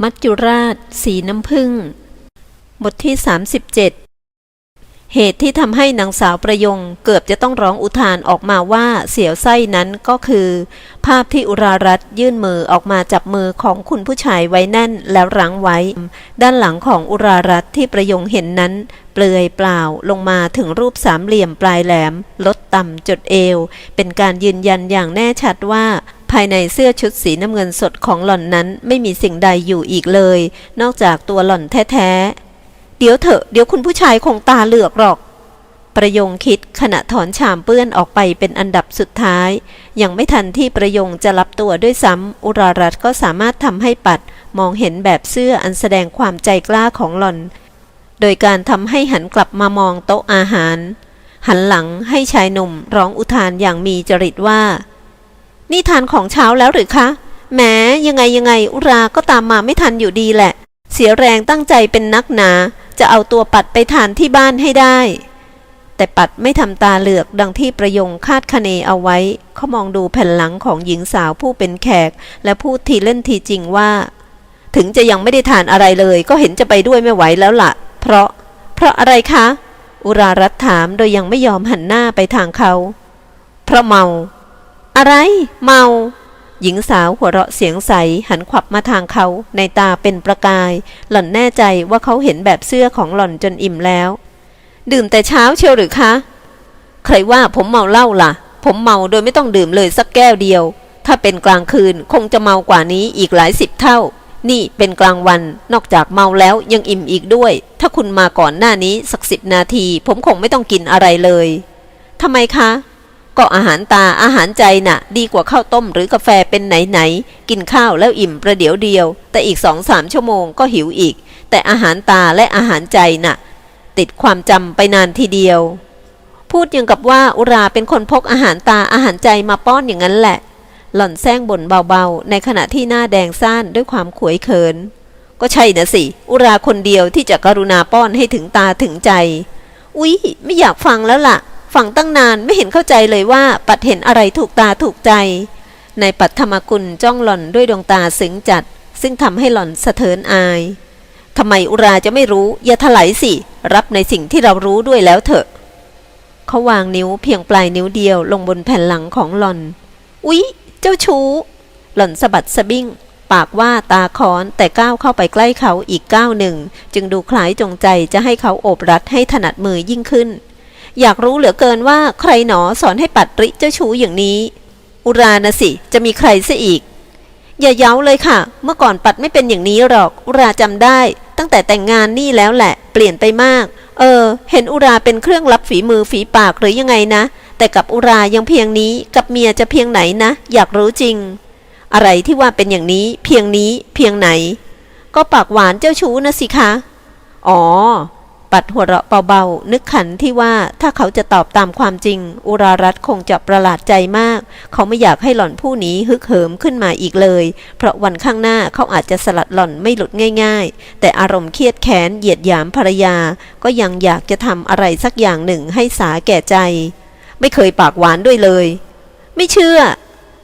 มัจจุราช สีน้ำผึ้งบทที่ 37 เหตุที่ทำให้นางสาวประยงเกือบจะต้องร้องอุทานออกมาว่าเสียวไส้นั้นก็คือ ภาพที่อุรารัตยื่นมือออกมาจับมือของคุณผู้ชายไว้แน่นแล้วรั้งไว้ ด้านหลังของอุรารัตที่ประยงเห็นนั้น เปลือยเปล่าลงมาถึงรูปสามเหลี่ยมปลายแหลม ลดต่ำจดเอว เป็นการยืนยันอย่างแน่ชัดว่า ภายในเสื้อชุดสีน้ำเงินสดของหล่อนนั้นไม่มีสิ่งใดอยู่อีกเลย นอกจากตัวหล่อนแท้ๆ เดี๋ยวเถอะเดี๋ยวคุณผู้ชายคงตาเหลือกหรอก ประยงคิดขณะถอนชามเปื้อนออกไปเป็นอันดับสุดท้าย ยังไม่ทันที่ประยงจะรับตัวด้วยซ้ำอุรารัตก็สามารถทำให้ปัด มองเห็นแบบเสื้ออันแสดงความใจกล้าของหล่อน โดยการทำให้หันกลับมามองโต๊ะอาหาร หันหลังให้ชายหนุ่มร้องอุทานอย่างมีจริตว่า นี่ทานของเช้าแล้วหรือคะแหมยังไงยังไงอุราก็ตามมาไม่ทันอยู่ดีแหละ เสียแรงตั้งใจเป็นนักหนา จะเอาตัวปัดไปทานที่บ้านให้ได้ แต่ปัดไม่ทำตาเหลือกดังที่ประยงคาดคะเนเอาไว้ เขามองดูแผ่นหลังของหญิงสาวผู้เป็นแขก และพูดทีเล่นทีจริงว่า ถึงจะยังไม่ได้ทานอะไรเลย ก็เห็นจะไปด้วยไม่ไหวแล้วล่ะ เพราะ เพราะอะไรคะ อุรารัตถามโดยยังไม่ยอมหันหน้าไปทางเขา เพราะเมา อะไร เมา หญิงสาวหัวเราะเสียงใส หันขวับมาทางเขาในตาเป็นประกาย หล่อนแน่ใจว่าเขาเห็นแบบเสื้อของหล่อนจนอิ่มแล้ว ดื่มแต่เช้าเชียวหรือคะ ใครว่าผมเมาเหล้าล่ะ ผมเมาโดยไม่ต้องดื่มเลยสักแก้วเดียว ถ้าเป็นกลางคืนคงจะเมากว่านี้อีกหลายสิบเท่า นี่เป็นกลางวัน นอกจากเมาแล้วยังอิ่มอีกด้วย ถ้าคุณมาก่อนหน้านี้สักสิบนาที ผมคงไม่ต้องกินอะไรเลยทำไมคะ ก็อาหารตาอาหารใจน่ะ ดีกว่าข้าวต้มหรือกาแฟเป็นไหนๆกินข้าวแล้วอิ่มประเดี๋ยวเดียว แต่อีกสองสามชั่วโมงก็หิวอีก แต่อาหารตาและอาหารใจน่ะ ติดความจำไปนานทีเดียว พูดยังกับว่าอุราเป็นคนพกอาหารตาอาหารใจมาป้อนอย่างนั้นแหละ หล่อนแซงบ่นเบาๆ ในขณะที่หน้าแดงซ่านด้วยความขวยเขิน ก็ใช่นะสิ อุราคนเดียวที่จะกรุณาป้อนให้ถึงตาถึงใจ อุ๊ย ไม่อยากฟังแล้วล่ะ ฟังตั้งนานไม่เห็นเข้าใจเลยว่าปัดเห็นอะไรถูกตาถูกใจในปัทมกุลจ้องหล่อนด้วยดวงตาซึ้งจัด ซึ่งทำให้หล่อนสะเทินอายทำไมอุราจะไม่รู้ อย่าถลายสิ รับในสิ่งที่เรารู้ด้วยแล้วเถอะ เขาวางนิ้วเพียงปลายนิ้วเดียวลงบนแผ่นหลังของหล่อน อุ๊ย เจ้าชู้ หล่อนสะบัดสะบิ้ง ปากว่าตาคอนแต่ก้าวเข้าไปใกล้เขาอีกก้าวหนึ่ง จึงดูคล้ายจงใจจะให้เขาโอบรัดให้ถนัดมือยิ่งขึ้น อยากรู้เหลือเกินว่าใครหนอสอนให้ปัดริเจ้าชู้อย่างนี้ อุรานะสิ จะมีใครซะอีก อย่าเย้าเลยค่ะ เมื่อก่อนปัดไม่เป็นอย่างนี้หรอก อุราจำได้ ตั้งแต่แต่งงานนี่แล้วแหละ เปลี่ยนไปมาก เออ เห็นอุราเป็นเครื่องรับฝีมือฝีปากหรือยังไงนะ แต่กับอุรายังเพียงนี้ กับเมียจะเพียงไหนนะ อยากรู้จริง อะไรที่ว่าเป็นอย่างนี้ เพียงนี้ เพียงไหน ก็ปากหวานเจ้าชู้นะสิคะ อ๋อ ปัดหัวเราะเบาๆ นึกขันที่ว่าถ้าเขาจะตอบตามความจริง อุรารัตคงจะประหลาดใจมาก เขาไม่อยากให้หล่อนผู้นี้ฮึกเหิมขึ้นมาอีกเลย เพราะวันข้างหน้าเขาอาจจะสลัดหล่อนไม่หลุดง่าย ๆ แต่อารมณ์เครียดแค้นเหยียดหยามภรรยา ก็ยังอยากจะทำอะไรสักอย่างหนึ่งให้สาแก่ใจ ไม่เคยปากหวานด้วยเลย ไม่เชื่อ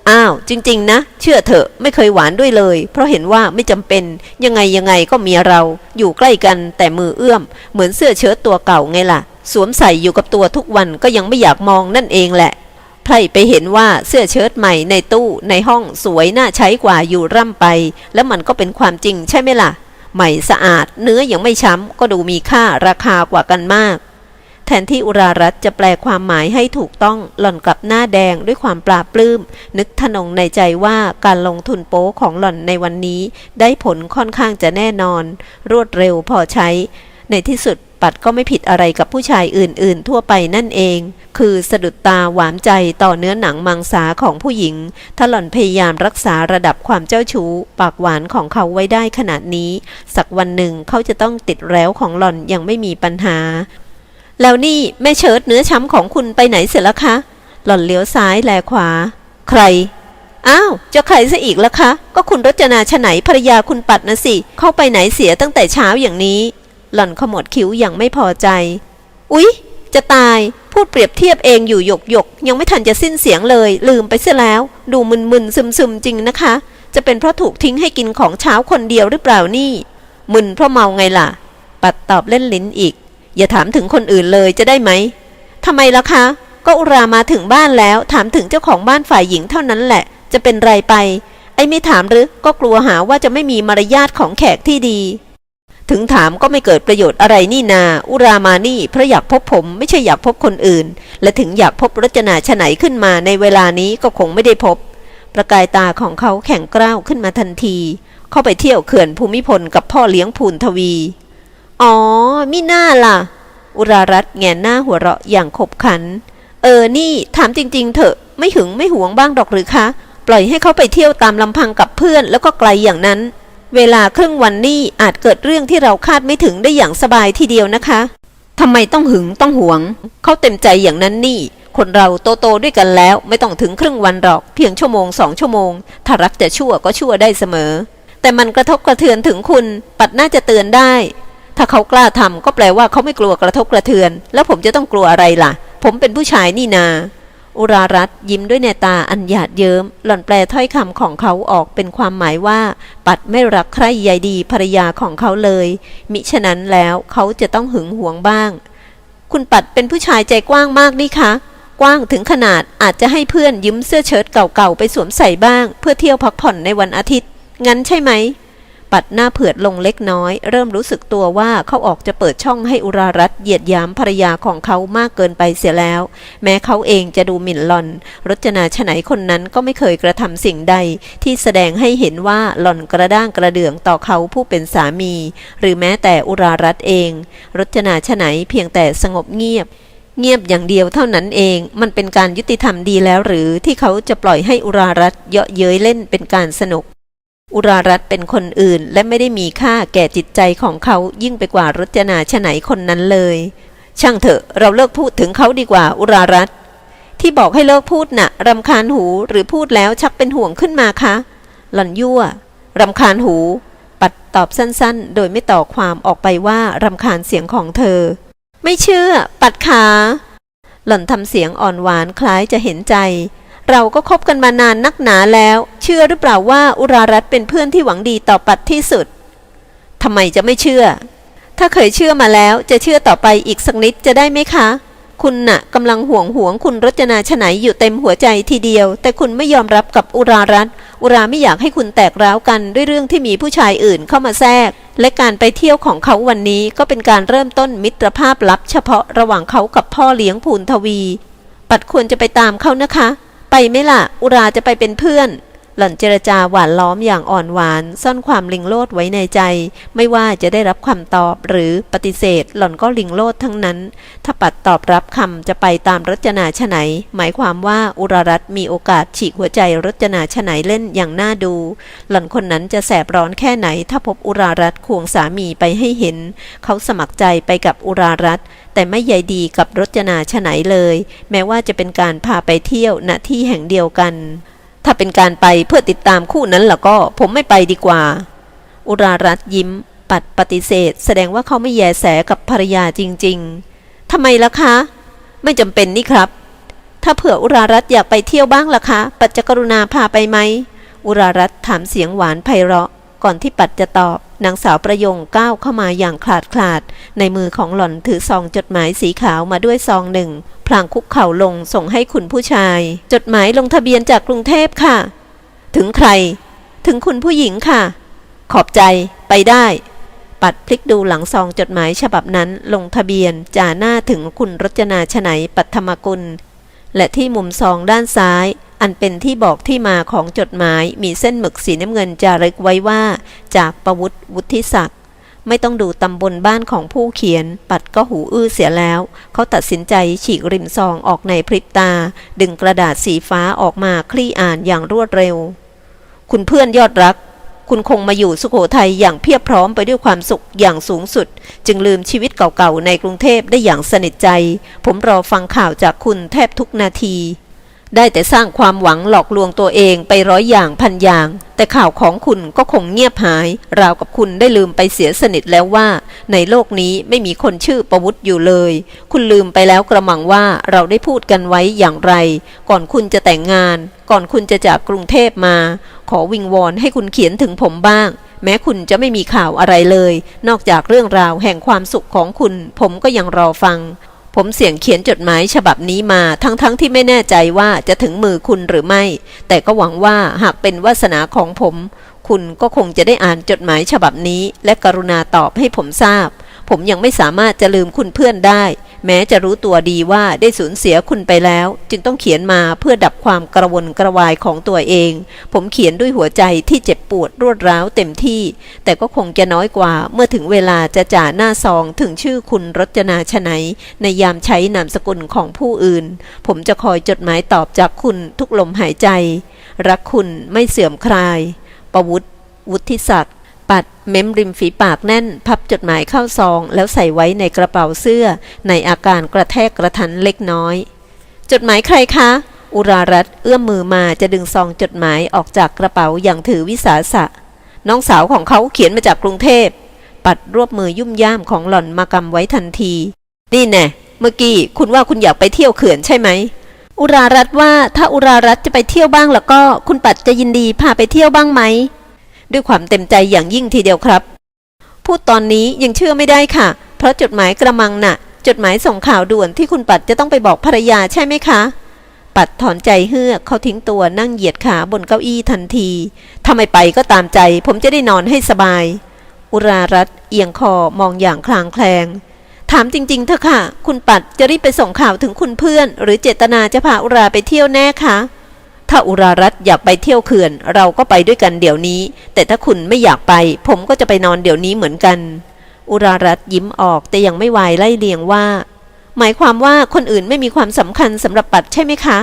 อ้าว จริง ๆ นะ เชื่อเถอะไม่เคยหวานด้วยเลย เพราะเห็นว่าไม่จำเป็น ยังไงยังไงก็เมียเรา อยู่ใกล้กันแต่มือเอื้อม เหมือนเสื้อเชิ้ตตัวเก่าไงล่ะ สวมใส่อยู่กับตัวทุกวันก็ยังไม่อยากมองนั่นเองแหละไพร่ไปเห็นว่าเสื้อเชิ้ตใหม่ในตู้ในห้องสวยน่าใช้กว่าอยู่ร่ำไป แล้วมันก็เป็นความจริงใช่ไหมล่ะ ใหม่สะอาดเนื้อยังไม่ช้ำก็ดูมีค่าราคากว่ากันมาก แทนที่อุรารัตจะแปลความหมายให้ถูกต้องหล่อนกลับหน้าแดงด้วยความปลาบปลื้ม นึกทนงในใจว่าการลงทุนโป๊ของหล่อนในวันนี้ ได้ผลค่อนข้างจะแน่นอน รวดเร็วพอใช้ ในที่สุดปัดก็ไม่ผิดอะไรกับผู้ชายอื่น ๆ ทั่วไปนั่นเอง คือสะดุดตาหวานใจต่อเนื้อหนังมังสาของผู้หญิง ถ้าหล่อนพยายามรักษาระดับความเจ้าชู้ ปากหวานของเขาไว้ได้ขนาดนี้ สักวันหนึ่งเขาจะต้องติดแล้วของหล่อนยังไม่มีปัญหา แล้วนี่แม่เชิดเนื้อช้ำของคุณไปไหนเสร็จแล้วคะ หล่อนเลี้ยวซ้ายแลขวา ใคร อ้าวจะใครซะอีกละคะ ก็คุณรจนาชไหนภรยาคุณปัดนะสิ เข้าไปไหนเสียตั้งแต่เช้าอย่างนี้ หล่อนขมวดคิ้วอย่างไม่พอใจ อุ๊ย จะตาย พูดเปรียบเทียบเองอยู่หยกหยกยังไม่ทันจะสิ้นเสียงเลย ลืมไปเสียแล้ว ดูมึนๆซึมๆจริงนะคะ จะเป็นเพราะถูกทิ้งให้กินของเช้าคนเดียวหรือเปล่านี่ มึนเพราะเมาไงล่ะ ปัดตอบเล่นลิ้นอีก อย่าถามถึงคนอื่นเลยจะได้ไหมทำไมล่ะคะ ก็อุรามาถึงบ้านแล้ว ถามถึงเจ้าของบ้านฝ่ายหญิงเท่านั้นแหละ จะเป็นไรไป ไอ้ไม่ถามหรือก็กลัวหาว่าจะไม่มีมารยาทของแขกที่ดี ถึงถามก็ไม่เกิดประโยชน์อะไรนี่นา อุรามานี่เพราะอยากพบผมไม่ใช่อยากพบคนอื่น และถึงอยากพบรจนาชไหนขึ้นมาในเวลานี้ก็คงไม่ได้พบ ประกายตาของเขาแข็งกร้าวขึ้นมาทันที เข้าไปเที่ยวเขื่อนภูมิพลกับพ่อเลี้ยงพูนทวี อ๋อ มิน่าล่ะ อุรารัตน์แงนหน้าหัวเราะอย่างขบขัน เออ นี่ ถามจริง ๆ เถอะ ไม่หึงไม่หวงบ้างดอกหรือคะ ปล่อยให้เขาไปเที่ยวตามลำพังกับเพื่อน แล้วก็ไกลอย่างนั้น เวลาครึ่งวันนี่อาจเกิดเรื่องที่เราคาดไม่ถึงได้อย่างสบายทีเดียวนะคะทำไมต้องหึงต้องหวง เขาเต็มใจอย่างนั้นนี่ คนเราโตโตๆด้วยกันแล้ว ไม่ต้องถึงครึ่งวันหรอก เพียงชั่วโมงสองชั่วโมง ถ้ารักจะชั่วก็ชั่วได้เสมอ แต่มันกระทบกระเทือนถึงคุณ ปัดน่าจะเตือนได้ ถ้าเขากล้าทำก็แปลว่าเขาไม่กลัวกระทบกระเทือน แล้วผมจะต้องกลัวอะไรล่ะ ผมเป็นผู้ชายนี่นา อุรารัตยิ้มด้วยในตาอันหยาดเยิ้ม หล่อนแปลถ้อยคำของเขาออกเป็นความหมายว่า ปัดไม่รักใครใยดีภรรยาของเขาเลย มิฉะนั้นแล้วเขาจะต้องหึงหวงบ้าง คุณปัดเป็นผู้ชายใจกว้างมากนี่คะกว้างถึงขนาดอาจจะให้เพื่อนยืมเสื้อเชิ้ตเก่าๆไปสวมใส่บ้าง เพื่อเที่ยวพักผ่อนในวันอาทิตย์ งั้นใช่ไหม ปัดหน้าเผือดลงเล็กน้อย เริ่มรู้สึกตัวว่าเขาออกจะเปิดช่องให้อุรารัตเหยียดยามภรรยาของเขามากเกินไปเสียแล้ว แม้เขาเองจะดูหมิ่นหล่อน รจนาชไหนคนนั้นก็ไม่เคยกระทำสิ่งใด ที่แสดงให้เห็นว่าหล่อนกระด้างกระเดื่องต่อเขาผู้เป็นสามี หรือแม้แต่อุรารัตเอง รจนาชไหนเพียงแต่สงบเงียบเงียบอย่างเดียวเท่านั้นเอง มันเป็นการยุติธรรมดีแล้วหรือที่เขาจะปล่อยให้อุรารัตเยาะเย้ยเล่นเป็นการสนุก อุรารัตเป็นคนอื่นและไม่ได้มีค่าแก่จิตใจของเขายิ่งไปกว่ารจนาชไหนคนนั้นเลย ช่างเถอะเราเลิกพูดถึงเขาดีกว่าอุรารัตที่บอกให้เลิกพูดน่ะรำคาญหูหรือพูดแล้วชักเป็นห่วงขึ้นมาคะ หล่อนยั่วรำคาญหู ปัดตอบสั้นๆ โดยไม่ต่อความออกไปว่ารำคาญเสียงของเธอ ไม่เชื่อ ปัดขาหล่อนทำเสียงอ่อนหวานคล้ายจะเห็นใจ เราก็คบกันมานานนักหนาแล้ว ชื่อหรือเปล่าว่าอุรารัตเป็นเพื่อนที่หวังดีต่อปัดที่สุดทำไมจะไม่เชื่อ ถ้าเคยเชื่อมาแล้วจะเชื่อต่อไปอีกสักนิดจะได้ไหมคะ คุณน่ะกำลังห่วงห่วงคุณรจนาชไหนอยู่เต็มหัวใจทีเดียว แต่คุณไม่ยอมรับกับอุรารัตอุราไม่อยากให้คุณแตกร้าวกันด้วยเรื่องที่มีผู้ชายอื่นเข้ามาแทรก และการไปเที่ยวของเขาวันนี้ก็เป็นการเริ่มต้นมิตรภาพลับ เฉพาะระหว่างเขากับพ่อเลี้ยงภูนทวี ปัดควรจะไปตามเขานะคะ ไปไหมล่ะ อุราจะไปเป็นเพื่อน หล่อนเจรจาหวานล้อมอย่างอ่อนหวาน ซ่อนความลิงโลดไว้ในใจ ไม่ว่าจะได้รับคำตอบหรือปฏิเสธ หล่อนก็ลิงโลดทั้งนั้น ถ้าปัดตอบรับคำจะไปตามรจนาชไหน หมายความว่าอุรารัตมีโอกาสฉีกหัวใจรจนาชไหนเล่นอย่างน่าดู หล่อนคนนั้นจะแสบร้อนแค่ไหน ถ้าพบอุรารัตควงสามีไปให้เห็น เขาสมัครใจไปกับอุรารัตแต่ไม่ใยดีกับรจนาชไหนเลย แม้ว่าจะเป็นการพาไปเที่ยวณที่แห่งเดียวกัน ถ้าเป็นการไปเพื่อติดตามคู่นั้นล่ะก็ผมไม่ไปดีกว่า อุรารัตยิ้ม ปัดปฏิเสธ แสดงว่าเขาไม่แยแสกับภรรยาจริง ๆทำไมล่ะคะ ไม่จำเป็นนี่ครับ ถ้าเผื่ออุรารัตอยากไปเที่ยวบ้างล่ะคะ ปัจจกรุณาพาไปไหม อุรารัตถามเสียงหวานไพเราะ ก่อนที่ปัดจะตอบ นางสาวประยงก้าวเข้ามาอย่างคลาดคลาด ในมือของหล่อนถือซองจดหมายสีขาวมาด้วยซองหนึ่ง พลางคุกเข่าลงส่งให้คุณผู้ชาย จดหมายลงทะเบียนจากกรุงเทพค่ะ ถึงใคร ถึงคุณผู้หญิงค่ะ ขอบใจ ไปได้ ปัดพลิกดูหลังซองจดหมายฉบับนั้นลงทะเบียนจ่าหน้าถึงคุณรจนาชไหนปัทมกุล และที่มุมซองด้านซ้าย อันเป็นที่บอกที่มาของจดหมายมีเส้นหมึกสีน้ำเงินจารึกไว้ว่า จากประวุฒิวุฒิศักดิ์ไม่ต้องดูตำบลบ้านของผู้เขียน ปัดก็หูอื้อเสียแล้ว เขาตัดสินใจฉีกริมซองออกในพริบตา ดึงกระดาษสีฟ้าออกมาคลี่อ่านอย่างรวดเร็ว คุณเพื่อนยอดรัก คุณคงมาอยู่สุโขทัยอย่างเพียบพร้อมไปด้วยความสุขอย่างสูงสุด จึงลืมชีวิตเก่าๆในกรุงเทพได้อย่างสนิทใจ ผมรอฟังข่าวจากคุณแทบทุกนาที ได้แต่สร้างความหวังหลอกลวงตัวเองไปร้อยอย่างพันอย่าง แต่ข่าวของคุณก็คงเงียบหาย ราวกับคุณได้ลืมไปเสียสนิทแล้วว่า ในโลกนี้ไม่มีคนชื่อประวุฒิอยู่เลย คุณลืมไปแล้วกระมังว่าเราได้พูดกันไว้อย่างไร ก่อนคุณจะแต่งงาน ก่อนคุณจะจากกรุงเทพมา ขอวิงวอนให้คุณเขียนถึงผมบ้าง แม้คุณจะไม่มีข่าวอะไรเลย นอกจากเรื่องราวแห่งความสุขของคุณ ผมก็ยังรอฟัง ผมเสี่ยงเขียนจดหมายฉบับนี้มาทั้งๆทที่ไม่แน่ใจว่าจะถึงมือคุณหรือไม่ แต่ก็หวังว่าหากเป็นวาสนาของผม คุณก็คงจะได้อ่านจดหมายฉบับนี้ และกรุณาตอบให้ผมทราบ ผมยังไม่สามารถจะลืมคุณเพื่อนได้ แม้จะรู้ตัวดีว่าได้สูญเสียคุณไปแล้ว จึงต้องเขียนมาเพื่อดับความกระวนกระวายของตัวเอง ผมเขียนด้วยหัวใจที่เจ็บปวดรวดร้าวเต็มที่ แต่ก็คงจะน้อยกว่าเมื่อถึงเวลาจะจ่าหน้าซองถึงชื่อคุณรจนาชนัยในยามใช้นามสกุลของผู้อื่น ผมจะคอยจดหมายตอบจากคุณทุกลมหายใจ รักคุณไม่เสื่อมคลาย ประวุฒิวุฒิศักดิ์ เม้มริมฝีปากแน่น พับจดหมายเข้าซอง แล้วใส่ไว้ในกระเป๋าเสื้อ ในอาการกระแทกกระทันเล็กน้อย จดหมายใครคะ อุรารัตเอื้อมมือมาจะดึงซองจดหมายออกจากกระเป๋าอย่างถือวิสาสะ น้องสาวของเขาเขียนมาจากกรุงเทพ ปัดรวบมือยุ่มย่ามของหล่อนมากำไว้ทันที นี่แน่เมื่อกี้คุณว่าคุณอยากไปเที่ยวเขื่อนใช่ไหมอุรารัตว่าถ้าอุรารัตจะไปเที่ยวบ้างแล้วก็คุณปัดจะยินดีพาไปเที่ยวบ้างไหม ด้วยความเต็มใจอย่างยิ่งทีเดียวครับ พูดตอนนี้ยังเชื่อไม่ได้ค่ะ เพราะจดหมายกระมังน่ะ จดหมายส่งข่าวด่วนที่คุณปัดจะต้องไปบอกภรรยาใช่ไหมคะ ปัดถอนใจเฮือกเขาทิ้งตัวนั่งเหยียดขาบนเก้าอี้ทันทีถ้าไมไปก็ตามใจ ผมจะได้นอนให้สบาย อุรารัตเอียงคอมองอย่างคลางแคลงถามจริงๆเถอะค่ะ คุณปัดจะรีบไปส่งข่าวถึงคุณเพื่อน หรือเจตนาจะพาอุราไปเที่ยวแน่คะ ถ้าอุรารัตอยากไปเที่ยวเขื่อน เราก็ไปด้วยกันเดี๋ยวนี้ แต่ถ้าคุณไม่อยากไป ผมก็จะไปนอนเดี๋ยวนี้เหมือนกัน อุรารัตยิ้มออกแต่ยังไม่วายไล่เลียงว่า หมายความว่าคนอื่นไม่มีความสำคัญสำหรับปัดใช่ไหมคะ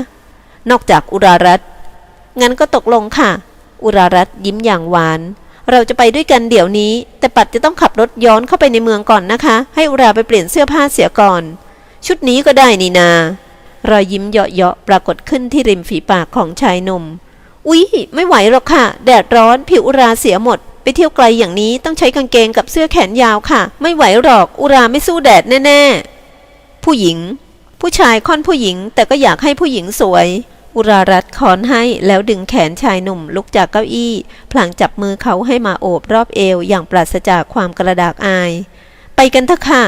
นอกจากอุรารัตงั้นก็ตกลงค่ะ อุรารัตยิ้มอย่างหวาน เราจะไปด้วยกันเดี๋ยวนี้ แต่ปัดจะต้องขับรถย้อนเข้าไปในเมืองก่อนนะคะ ให้อุราไปเปลี่ยนเสื้อผ้าเสียก่อน ชุดนี้ก็ได้นี่นา รอยยิ้มเยาะๆปรากฏขึ้นที่ริมฝีปากของชายหนุ่ม อุ๊ย ไม่ไหวหรอกค่ะ แดดร้อนผิวอุราเสียหมด ไปเที่ยวไกลอย่างนี้ต้องใช้กางเกงกับเสื้อแขนยาวค่ะ ไม่ไหวหรอกอุราไม่สู้แดดแน่ๆ ผู้หญิง ผู้ชายค่อนผู้หญิง แต่ก็อยากให้ผู้หญิงสวย อุรารัตคอนให้แล้วดึงแขนชายหนุ่มลุกจากเก้าอี้ พลางจับมือเขาให้มาโอบรอบเอวอย่างปราศจากความกระดากอาย ไปกันเถอะค่ะ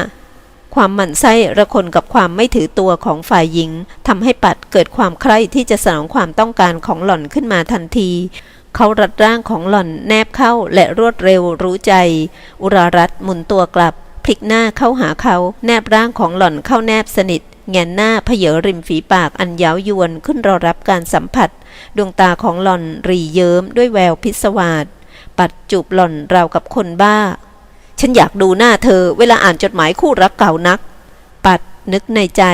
ความหมั่นไส้ระคนกับความไม่ถือตัวของฝ่ายหญิงทำให้ปัดเกิดความใคร่ที่จะสนองความต้องการของหล่อนขึ้นมาทันทีเขารัดร่างของหล่อนแนบเข้าและรวดเร็วรู้ใจ อุรารัตหมุนตัวกลับ พลิกหน้าเข้าหาเขาแนบร่างของหล่อนเข้าแนบสนิทแงนหน้าเพเยอริมฝีปากอันเย้ายวนขึ้นรอรับการสัมผัส ดวงตาของหล่อนรีเยิ้มด้วยแววพิศวาสปัดจูบหล่อนราวกับคนบ้า ฉันอยากดูหน้าเธอเวลาอ่านจดหมายคู่รักเก่านัก ปัดนึกในใจ